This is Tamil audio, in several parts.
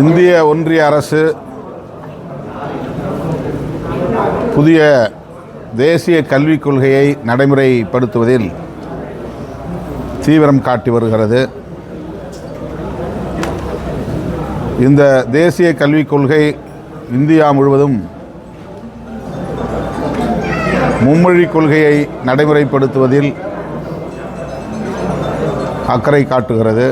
இந்திய ஒன்றிய அரசு புதிய தேசிய கல்விக் கொள்கையை நடைமுறைப்படுத்துவதில் தீவிரம் காட்டி வருகிறது. இந்த தேசிய கல்விக் கொள்கை இந்தியா முழுவதும் மும்மொழி கொள்கையை நடைமுறைப்படுத்துவதில் அக்கறை காட்டுகிறது.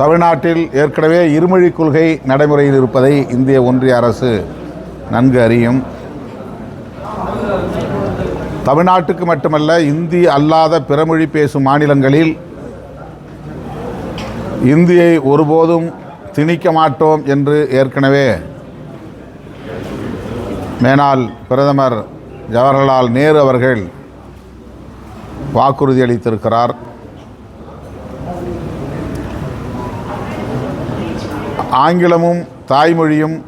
தமிழ்நாட்டில் ஏற்கனவே இருமொழி கொள்கை நடைமுறையில் இருப்பதை இந்திய ஒன்றிய அரசு நன்கு அறியும். தமிழ்நாட்டுக்கு மட்டுமல்ல இந்தி அல்லாத பிறமொழி பேசும் மாநிலங்களில் இந்தியை ஒருபோதும் திணிக்க மாட்டோம் என்று ஏற்கனவே மேனால் பிரதமர் ஜவஹர்லால் நேரு அவர்கள் வாக்குறுதி அளித்திருக்கிறார். ஆங்கிலமும் தாய்மொழியும்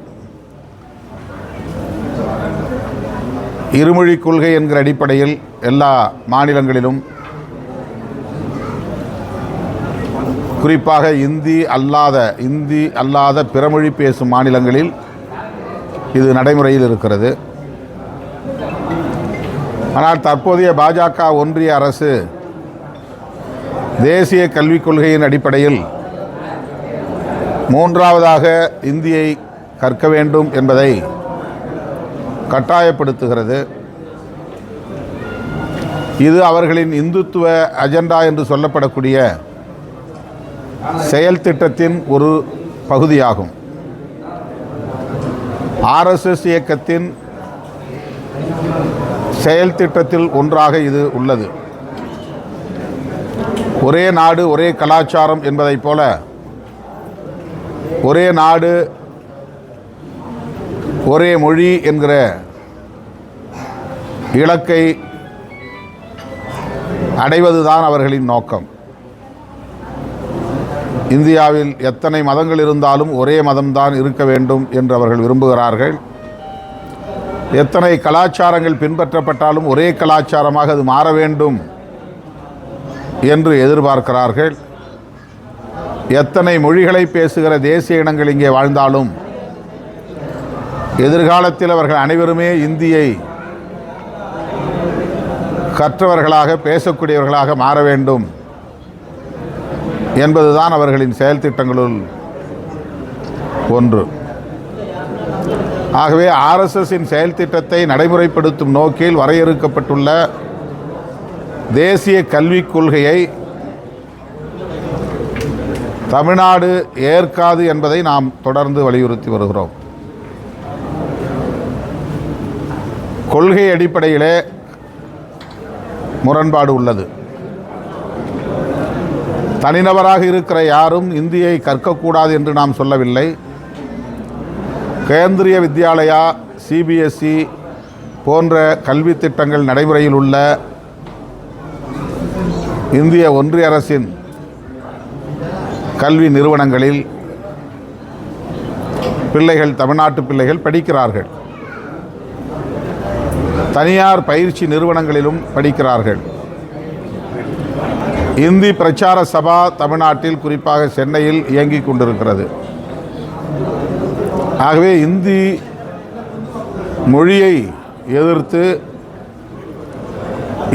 இருமொழி கொள்கை என்கிற அடிப்படையில் எல்லா மாநிலங்களிலும் குறிப்பாக இந்தி அல்லாத இந்தி அல்லாத பிறமொழி பேசும் மாநிலங்களில் இது நடைமுறையில் இருக்கிறது. ஆனால் தற்போதைய பாஜக ஒன்றிய அரசு தேசிய கல்விக் கொள்கையின் அடிப்படையில் மூன்றாவதாக இந்தியை கற்க வேண்டும் என்பதை கட்டாயப்படுத்துகிறது. இது அவர்களின் இந்துத்துவ அஜெண்டா என்று சொல்லப்படக்கூடிய செயல் திட்டத்தின் ஒரு பகுதியாகும். ஆர்எஸ்எஸ் இயக்கத்தின் செயல் திட்டத்தில் ஒன்றாக இது உள்ளது. ஒரே நாடு ஒரே கலாச்சாரம் என்பதைப் போல ஒரே நாடு ஒரே மொழி என்கிற இலக்கை அடைவதுதான் அவர்களின் நோக்கம். இந்தியாவில் எத்தனை மதங்கள் இருந்தாலும் ஒரே மதம்தான் இருக்க வேண்டும் என்று அவர்கள் விரும்புகிறார்கள். எத்தனை கலாச்சாரங்கள் பின்பற்றப்பட்டாலும் ஒரே கலாச்சாரமாக அது மாற வேண்டும் என்று எதிர்பார்க்கிறார்கள். எத்தனை மொழிகளை பேசுகிற தேசிய இனங்கள் இங்கே வாழ்ந்தாலும் எதிர்காலத்தில் அவர்கள் அனைவருமே இந்தியை கற்றவர்களாக பேசக்கூடியவர்களாக மாற வேண்டும் என்பதுதான் அவர்களின் செயல் திட்டங்களுள் ஒன்று. ஆகவே ஆர்எஸ்எஸின் செயல் திட்டத்தை நடைமுறைப்படுத்தும் நோக்கில் வரையறுக்கப்பட்டுள்ள தேசிய கல்விக் கொள்கையை தமிழ்நாடு ஏற்காது என்பதை நாம் தொடர்ந்து வலியுறுத்தி வருகிறோம். கொள்கை அடிப்படையிலே முரண்பாடு உள்ளது. தனிநபராக இருக்கிற யாரும் இந்தியை கற்கக்கூடாது என்று நாம் சொல்லவில்லை. கேந்திரிய வித்யாலயா சிபிஎஸ்இ போன்ற கல்வி திட்டங்கள் நடைமுறையில் உள்ள இந்திய ஒன்றிய அரசின் கல்வி நிறுவனங்களில் பிள்ளைகள் தமிழ்நாட்டு பிள்ளைகள் படிக்கிறார்கள். தனியார் பயிற்சி நிறுவனங்களிலும் படிக்கிறார்கள். இந்தி பிரச்சார சபா தமிழ்நாட்டில் குறிப்பாக சென்னையில் இயங்கிக் கொண்டிருக்கிறது. ஆகவே இந்தி மொழியை எதிர்த்து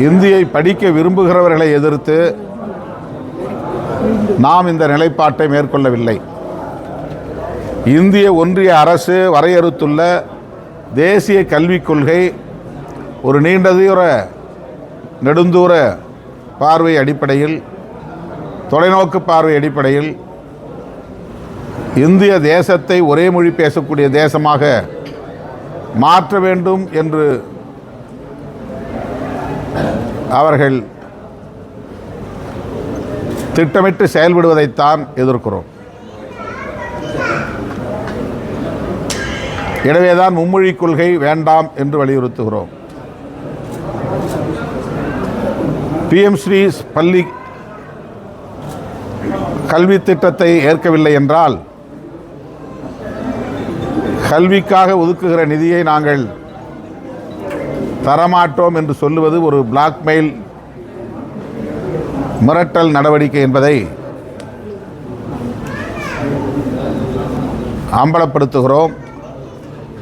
இந்தியை படிக்க விரும்புகிறவர்களை எதிர்த்து நாம் இந்த நிலைப்பாட்டை மேற்கொள்ளவில்லை. இந்திய ஒன்றிய அரசு வரையறுத்துள்ள தேசிய கல்விக் கொள்கை ஒரு நீண்ட தூர நெடுந்தூர பார்வை அடிப்படையில் தொலைநோக்கு பார்வை அடிப்படையில் இந்திய தேசத்தை ஒரே மொழி பேசக்கூடிய தேசமாக மாற்ற வேண்டும் என்று அவர்கள் திட்டமிட்டு செயல்படுவதைத்தான் எதிர்க்கிறோம். எனவேதான் மும்மொழி கொள்கை வேண்டாம் என்று வலியுறுத்துகிறோம். பிஎம் ஸ்ரீ பள்ளி கல்வி திட்டத்தை ஏற்கவில்லை என்றால் கல்விக்காக ஒதுக்குகிற நிதியை நாங்கள் தரமாட்டோம் என்று சொல்லுவது ஒரு பிளாக்மெயில் மிரட்டல் நடவடிக்கை என்பதை அம்பலப்படுத்துகிறோம்.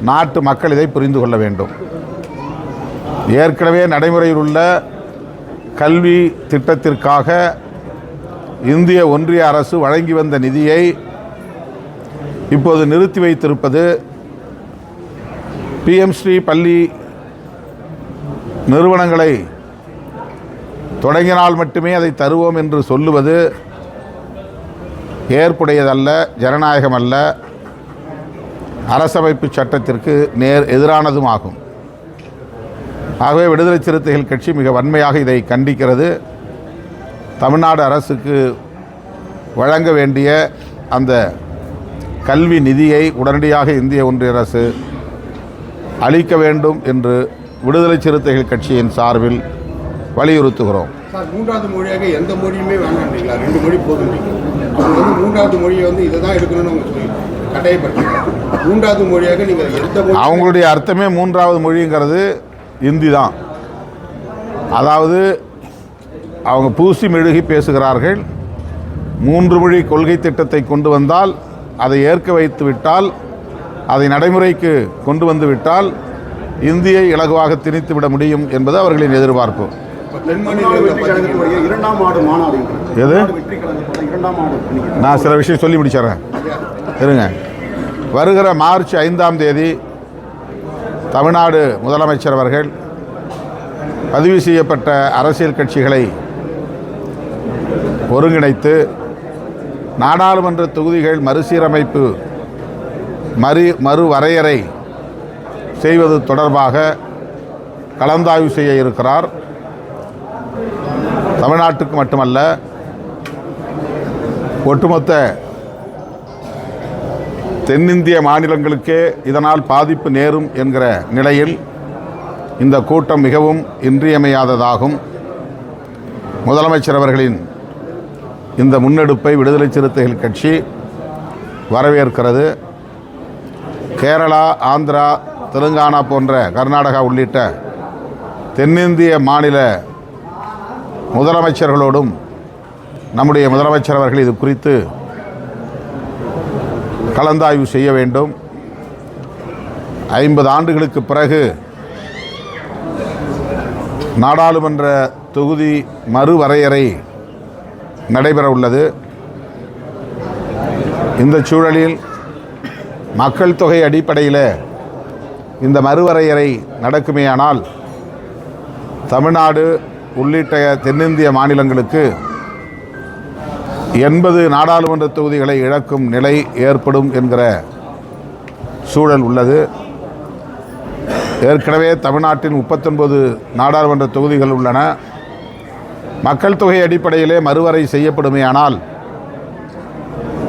நாட்டு மக்கள் இதை புரிந்து கொள்ள வேண்டும். ஏற்கனவே நடைமுறையில் உள்ள கல்வி திட்டத்திற்காக இந்திய ஒன்றிய அரசு வழங்கி வந்த நிதியை இப்போது நிறுத்தி வைத்திருப்பது பிஎம்ஸ்ரீ பள்ளி நிறுவனங்களை தொடங்கினால் மட்டுமே அதை தருவோம் என்று சொல்லுவது ஏற்புடையதல்ல ஜனநாயகம் அல்ல அரசமைப்பு சட்டத்திற்கு நேர் எதிரானதும் ஆகும் ஆகவே விடுதலை சிறுத்தைகள் கட்சி மிக வன்மையாக இதை கண்டிக்கிறது. தமிழ்நாடு அரசுக்கு வழங்க வேண்டிய அந்த கல்வி நிதியை உடனடியாக இந்திய ஒன்றிய அரசு அளிக்க வேண்டும் என்று விடுதலை சிறுத்தைகள் கட்சியின் சார்பில் வலியுறுத்துகிறோம். சார் மூன்றாவது மொழியாக எந்த மொழியுமே வேணான்றீங்களா ரெண்டு மொழி அவங்க வந்து மூன்றாவது மொழியை வந்து இதை தான் எடுக்கணும்னு அவங்க சொல்லி கட்டாயப்படுத்துறாங்க மூன்றாவது மொழியாக நீங்கள் எந்த மொழி அவங்களுடைய அர்த்தமே மூன்றாவது மொழிங்கிறது இந்தி தான். அதாவது அவங்க பூசி மெழுகி பேசுகிறார்கள். மூன்று மொழி கொள்கை திட்டத்தை கொண்டு வந்தால் அதை ஏற்க வைத்து விட்டால் அதை நடைமுறைக்கு கொண்டு வந்து விட்டால் இந்தியை இலகுவாக திணித்து விட முடியும் என்பது அவர்களின் எதிர்பார்ப்பு. எது? நான் சில விஷயம் சொல்லி முடிச்சிடுறேன். இருங்க. வருகிற மார்ச் ஐந்தாம் தேதி தமிழ்நாடு முதலமைச்சர் அவர்கள் பதிவு செய்யப்பட்ட அரசியல் கட்சிகளை ஒருங்கிணைத்து நாடாளுமன்ற தொகுதிகள் மறுசீரமைப்பு மறு மறுவரையறை செய்வது தொடர்பாக கலந்தாய்வு செய்ய இருக்கிறார். தமிழ்நாட்டுக்கு மட்டுமல்ல ஒட்டுமொத்த தென்னிந்திய மாநிலங்களுக்கே இதனால் பாதிப்பு நேரும் என்கிற நிலையில் இந்த கூட்டம் மிகவும் இன்றியமையாததாகும். முதலமைச்சர் அவர்களின் இந்த முன்னெடுப்பை விடுதலை சிறுத்தைகள் கட்சி வரவேற்கிறது. கேரளா ஆந்திரா தெலுங்கானா போன்ற கர்நாடகா உள்ளிட்ட தென்னிந்திய மாநில முதலமைச்சர்களோடும் நம்முடைய முதலமைச்சர் அவர்கள் இது குறித்து கலந்தாய்வு செய்ய வேண்டும். ஐம்பது ஆண்டுகளுக்கு பிறகு நாடாளுமன்ற தொகுதி மறுவரையறை நடைபெற உள்ளது இந்த சூழலில் மக்கள் தொகை அடிப்படையில் இந்த மறுவரையறை நடக்குமேயானால் தமிழ்நாடு உள்ளிட்ட தென்னிந்திய மாநிலங்களுக்கு எண்பது நாடாளுமன்ற தொகுதிகளை இழக்கும் நிலை ஏற்படும் என்கிற சூழல் உள்ளது. ஏற்கனவே தமிழ்நாட்டின் முப்பத்தொன்பது நாடாளுமன்ற தொகுதிகள் உள்ளன. மக்கள் தொகை அடிப்படையிலே மறுவரை செய்யப்படுமேயானால்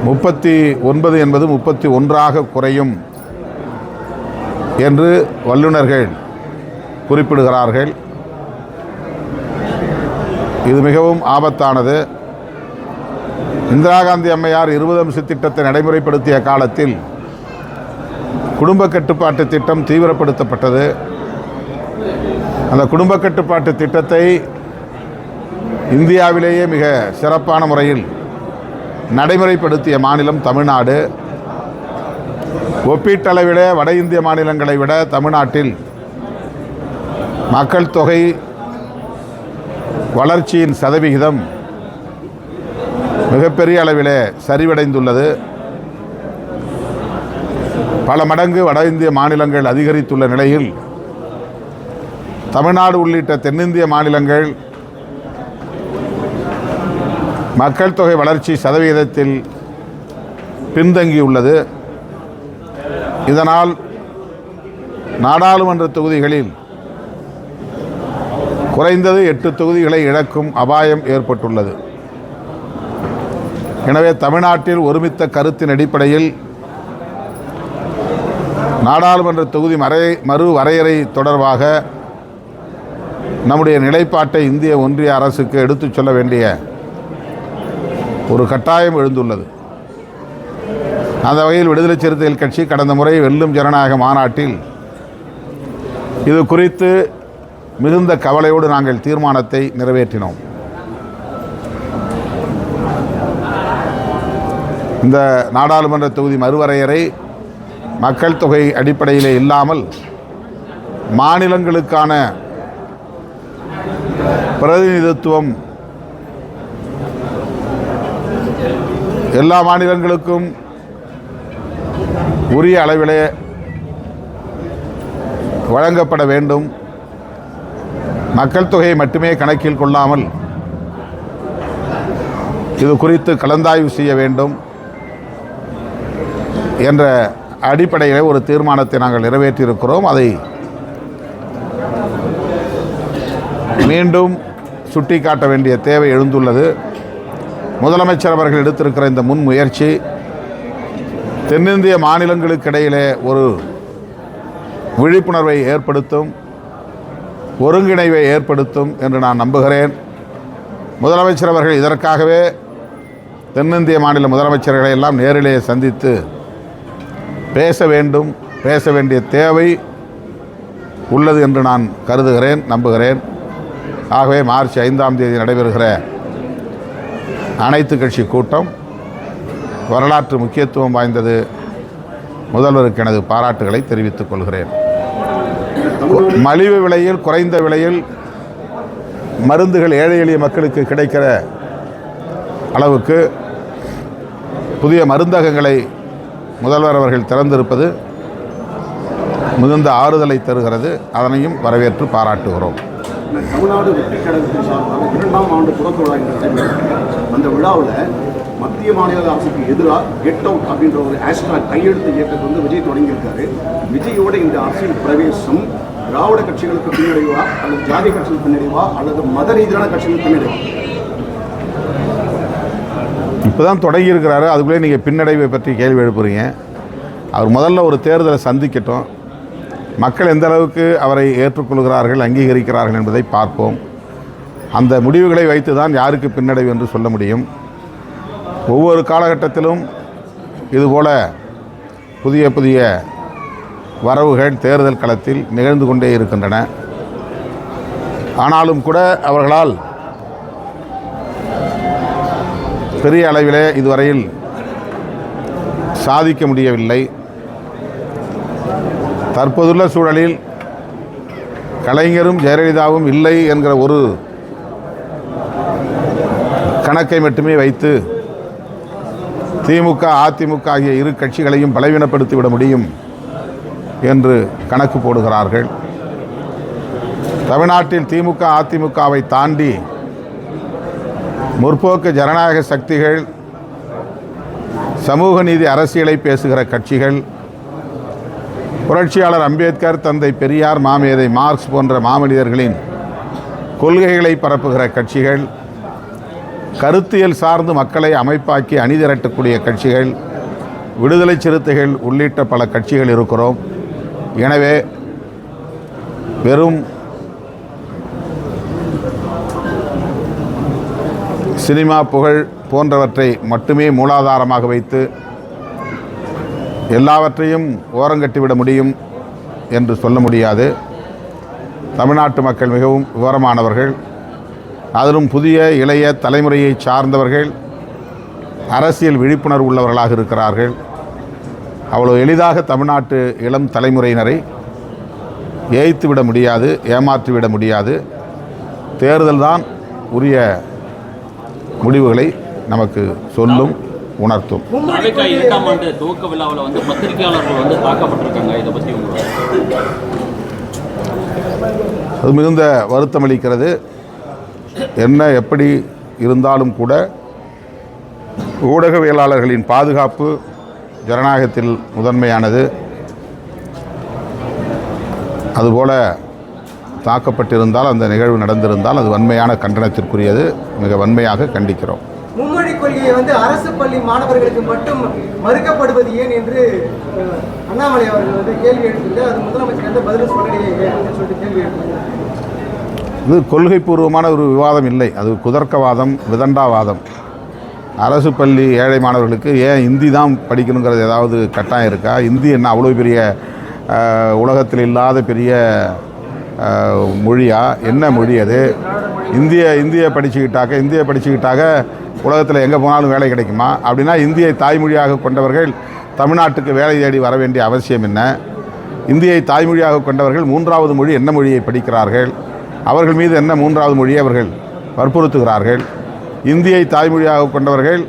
முப்பத்தி ஒன்பது என்பது முப்பத்தி ஒன்றாக குறையும் என்று வல்லுநர்கள் குறிப்பிடுகிறார்கள். இது மிகவும் ஆபத்தானது. இந்திரா காந்தி அம்மையார் இருபது அம்ச திட்டத்தை நடைமுறைப்படுத்திய காலத்தில் குடும்ப கட்டுப்பாட்டு திட்டம் தீவிரப்படுத்தப்பட்டது. அந்த குடும்ப கட்டுப்பாட்டு திட்டத்தை இந்தியாவிலேயே மிக சிறப்பான முறையில் நடைமுறைப்படுத்திய மாநிலம் தமிழ்நாடு. ஒப்பீட்டளவிட வட இந்திய மாநிலங்களை விட தமிழ்நாட்டில் மக்கள் தொகை வளர்ச்சியின் சதவிகிதம் மிகப்பெரிய அளவிலே சரிவடைந்துள்ளது. பல மடங்கு வட இந்திய மாநிலங்கள் அதிகரித்துள்ள நிலையில் தமிழ்நாடு உள்ளிட்ட தென்னிந்திய மாநிலங்கள் மக்கள் தொகை வளர்ச்சி சதவிகிதத்தில் பின்தங்கியுள்ளது. இதனால் நாடாளுமன்ற தொகுதிகளில் குறைந்தது எட்டு தொகுதிகளை இழக்கும் அபாயம் ஏற்பட்டுள்ளது. எனவே தமிழ்நாட்டில் ஒருமித்த கருத்தின் அடிப்படையில் நாடாளுமன்ற தொகுதி மறை மறு வரையறை தொடர்பாக நம்முடைய நிலைப்பாட்டை இந்திய ஒன்றிய அரசுக்கு எடுத்துச் சொல்ல வேண்டிய ஒரு கட்டாயம் எழுந்துள்ளது. அந்த வகையில் விடுதலை சிறுத்தைகள் கட்சி கடந்த முறை வெல்லும் ஜனநாயக மாநாட்டில் இது குறித்து மிகுந்த கவலையோடு நாங்கள் தீர்மானத்தை நிறைவேற்றினோம். இந்த நாடாளுமன்ற தொகுதி மறுவரையறை மக்கள் தொகை அடிப்படையிலே இல்லாமல் மாநிலங்களுக்கான பிரதிநிதித்துவம் எல்லா மாநிலங்களுக்கும் உரிய அளவிலே வழங்கப்பட வேண்டும். மக்கள் தொகையை மட்டுமே கணக்கில் கொள்ளாமல் இது குறித்து கலந்தாய்வு செய்ய வேண்டும் என்ற அடிப்படையில் ஒரு தீர்மானத்தை நாங்கள் நிறைவேற்றியிருக்கிறோம். அதை மீண்டும் சுட்டிக்காட்ட வேண்டிய தேவை எழுந்துள்ளது. முதலமைச்சர் அவர்கள் எடுத்திருக்கிற இந்த முன்முயற்சி தென்னிந்திய மாநிலங்களுக்கு இடையிலே ஒரு விழிப்புணர்வை ஏற்படுத்தும். ஒருங்கிணைவை ஏற்படுத்தும் என்று நான் நம்புகிறேன். முதலமைச்சர் அவர்கள் இதற்காகவே தென்னிந்திய மாநில முதலமைச்சர்களை எல்லாம் நேரிலே சந்தித்து பேச வேண்டும் பேச வேண்டிய தேவை உள்ளது என்று நான் கருதுகிறேன் நம்புகிறேன். ஆகவே மார்ச் ஐந்தாம் தேதி நடைபெறுகிற அனைத்து கட்சி கூட்டம் வரலாற்று முக்கியத்துவம் வாய்ந்தது. முதல்வருக்கு எனது பாராட்டுகளை தெரிவித்துக் கொள்கிறேன். மலிவு விலையில் குறைந்த விலையில் மருந்துகள் ஏழை எளிய மக்களுக்கு கிடைக்கிற அளவுக்கு புதிய மருந்தகங்களை முதல்வர் அவர்கள் திறந்திருப்பது மிகுந்த ஆறுதலை தருகிறது. அதனையும் வரவேற்று பாராட்டுகிறோம். தமிழ்நாடு வெற்றி கழகத்தின் சார்பாக இரண்டாம் ஆண்டு துறக்க விழா அந்த விழாவில் மத்திய மாநில அரசுக்கு எதிராக கெட் அவுட் அப்படின்ற ஒரு ஹேஷ்டாக் கையெழுத்து இயக்கத்தை வந்து விஜய் தொடங்கியிருக்காரு. விஜயோட இந்த அரசியல் பிரவேசம் திராவிட கட்சிகளுக்கு பின்னடைவா அல்லது ஜாதி கட்சிகளுக்கு பின்னடைவா அல்லது மத ரீதியான கட்சிகளுக்கு பின்னடைவா? இப்போ தான் தொடங்கியிருக்கிறாரு. அதுக்குள்ளே நீங்கள் பின்னடைவை பற்றி கேள்வி எழுப்புறீங்க. அவர் முதல்ல ஒரு தேர்தலை சந்திக்கட்டும். மக்கள் எந்த அளவுக்கு அவரை ஏற்றுக்கொள்கிறார்கள் அங்கீகரிக்கிறார்கள் என்பதை பார்ப்போம். அந்த முடிவுகளை வைத்து தான் யாருக்கு பின்னடைவு என்று சொல்ல முடியும். ஒவ்வொரு காலகட்டத்திலும் இதுபோல புதிய புதிய வரவுகள் தேர்தல் களத்தில் நிகழ்ந்து கொண்டே இருக்கின்றன. ஆனாலும் கூட அவர்களால் பெரிய அளவிலே இதுவரையில் சாதிக்க முடியவில்லை. தற்போதுள்ள சூழலில் கலைஞரும் ஜெயலலிதாவும் இல்லை என்கிற ஒரு கணக்கை மட்டுமே வைத்து திமுக அதிமுக ஆகிய இரு கட்சிகளையும் பலவீனப்படுத்திவிட முடியும் என்று கணக்கு போடுகிறார்கள். தமிழ்நாட்டில் திமுக அதிமுகவை தாண்டி முற்போக்கு ஜனநாயக சக்திகள் சமூக நீதி அரசியலை பேசுகிற கட்சிகள் புரட்சியாளர் அம்பேத்கர் தந்தை பெரியார் மாமேதை மார்க்ஸ் போன்ற மாமனிதர்களின் கொள்கைகளை பரப்புகிற கட்சிகள் கருத்தியல் சார்ந்து மக்களை அமைப்பாக்கி அணிதிரட்டக்கூடிய கட்சிகள் விடுதலை சிறுத்தைகள் உள்ளிட்ட பல கட்சிகள் இருக்கிறோம். எனவே வெறும் சினிமா புகழ் போன்றவற்றை மட்டுமே மூலாதாரமாக வைத்து எல்லாவற்றையும் ஓரங்கட்டிவிட முடியும் என்று சொல்ல முடியாது. தமிழ்நாட்டு மக்கள் மிகவும் விவரமானவர்கள். அதிலும் புதிய இளைய தலைமுறையை சார்ந்தவர்கள் அரசியல் விழிப்புணர்வு உள்ளவர்களாக இருக்கிறார்கள். அவ்வளோ எளிதாக தமிழ்நாட்டு இளம் தலைமுறையினரை ஏய்த்து விட முடியாது ஏமாற்றி விட முடியாது. தேர்தல் தான் உரிய முடிவுகளை நமக்கு சொல்லும் உணர்த்தும். அது மிகுந்த வருத்தம் அளிக்கிறது என்ன எப்படி இருந்தாலும் கூட ஊடகவியலாளர்களின் பாதுகாப்பு ஜனநாயகத்தில் முதன்மையானது. அதுபோல் தாக்கப்பட்டிருந்தால் அந்த நிகழ்வு நடந்திருந்தால் அது வன்மையான கண்டனத்திற்குரியது. மிக வன்மையாக கண்டிக்கிறோம். மும்மொழி கொள்கையை வந்து அரசு பள்ளி மாணவர்களுக்கு மட்டும் மறுக்கப்படுவது ஏன் என்று அண்ணாமலை அவர்கள் வந்து கேள்வி எழுப்பிட்டு அது முதலமைச்சர் வந்து பதில் சொல்லலையே சொல்லிட்டு கேள்வி எழுப்பினார் இது கொள்கைப்பூர்வமான ஒரு விவாதம் இல்லை. அது குதர்க்கவாதம் விதண்டாவாதம். அரசு பள்ளி ஏழை மாணவர்களுக்கு ஏன் இந்தி தான் படிக்கணுங்கிறது ஏதாவது கட்டாயம் இருக்கா? இந்தி என்ன அவ்வளோ பெரிய உலகத்தில் இல்லாத பெரிய மொழியா? என்ன மொழி அது? இந்திய இந்திய படிச்சுக்கிட்டாக்க இந்திய படிச்சுக்கிட்டாக உலகத்தில் எங்கே போனாலும் வேலை கிடைக்குமா? அப்படின்னா இந்தியை தாய்மொழியாக கொண்டவர்கள் தமிழ்நாட்டுக்கு வேலை தேடி வர வேண்டிய அவசியம் என்ன? இந்தியை தாய்மொழியாக கொண்டவர்கள் மூன்றாவது மொழி என்ன மொழியை படிக்கிறார்கள்? அவர்கள் மீது என்ன மூன்றாவது மொழியை அவர்கள் வற்புறுத்துகிறார்கள்? இந்தியை தாய்மொழியாக கொண்டவர்கள்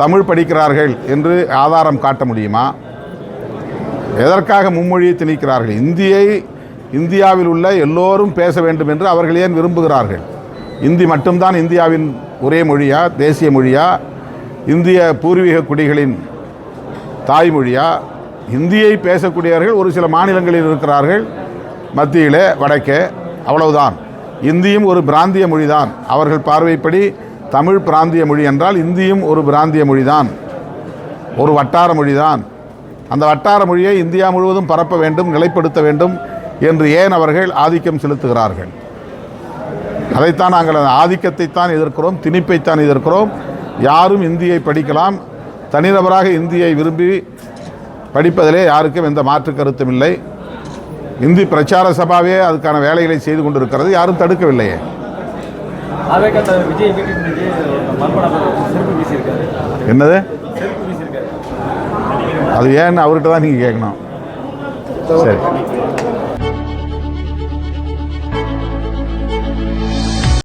தமிழ் படிக்கிறார்கள் என்று ஆதாரம் காட்ட முடியுமா? எதற்காக மும்மொழியை திணிக்கிறார்கள்? இந்தியை இந்தியாவில் உள்ள எல்லோரும் பேச வேண்டும் என்று அவர்கள் ஏன் விரும்புகிறார்கள்? இந்தி மட்டும்தான் இந்தியாவின் ஒரே மொழியா தேசிய மொழியா? இந்திய பூர்வீக குடிகளின் தாய்மொழியா? இந்தியை பேசக்கூடியவர்கள் ஒரு சில மாநிலங்களில் இருக்கிறார்கள் மத்தியிலே வடக்கே அவ்வளவுதான். இந்தியும் ஒரு பிராந்திய மொழிதான். அவர்கள் பார்வைப்படி தமிழ் பிராந்திய மொழி என்றால் இந்தியும் ஒரு பிராந்திய மொழிதான். ஒரு வட்டார மொழிதான். அந்த வட்டார மொழியை இந்தியா முழுவதும் பரப்ப வேண்டும் நிலைப்படுத்த வேண்டும் என்று ஏன் அவர்கள் ஆதிக்கம் செலுத்துகிறார்கள்? அதைத்தான் நாங்கள் அந்த ஆதிக்கத்தைத்தான் எதிர்க்கிறோம் திணிப்பைத்தான் எதிர்க்கிறோம். யாரும் இந்தியை படிக்கலாம் தனிநபராக இந்தியை விரும்பி படிப்பதிலே யாருக்கும் எந்த மாற்று கருத்தும் இல்லை. இந்தி பிரச்சார சபாவே அதுக்கான வேலைகளை செய்து கொண்டிருக்கிறது. யாரும் தடுக்கவில்லையே. என்னது? அது ஏன்னு அவர்கிட்ட தான் நீங்கள் கேட்கணும். சரி.